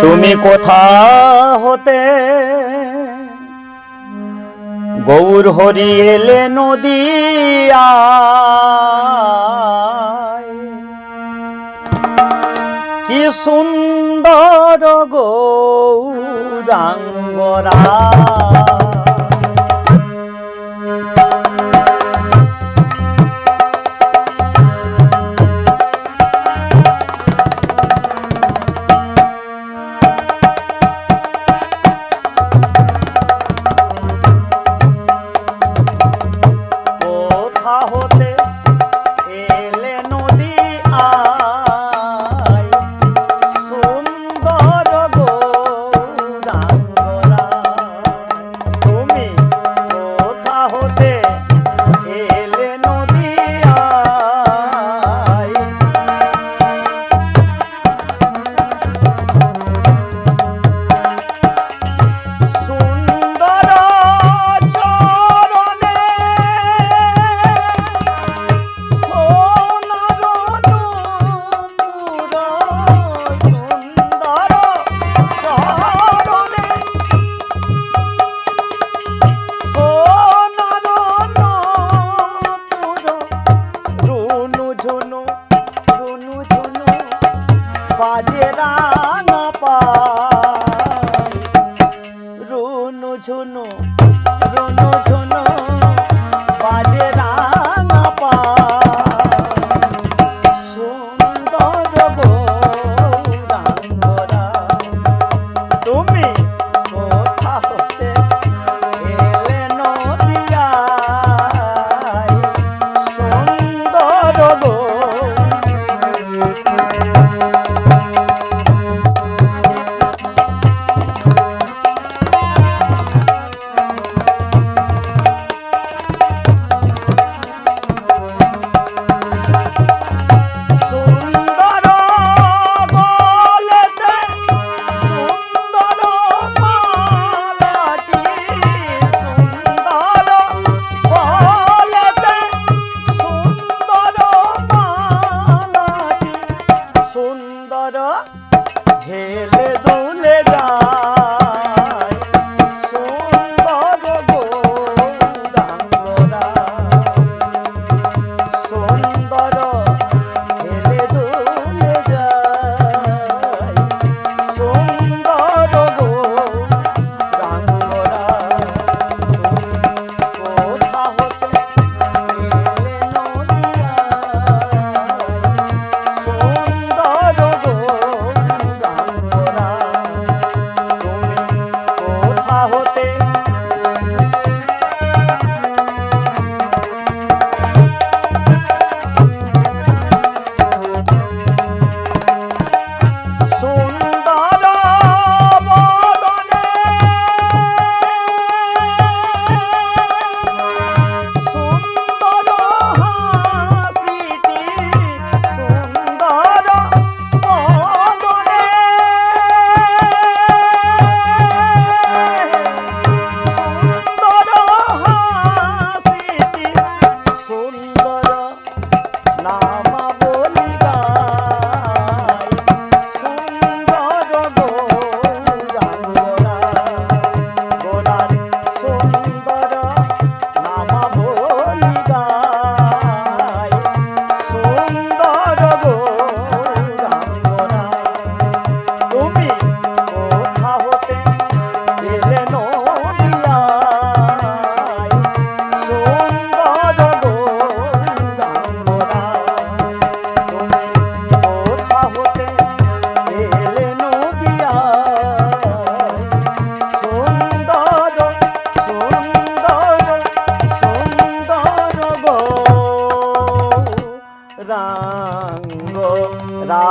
তুমি কোথা হতে? গৌর হরি এলে নদিয়া কি সুন্দর গৌরাঙ্গরা শোনো রাঙ্গ রা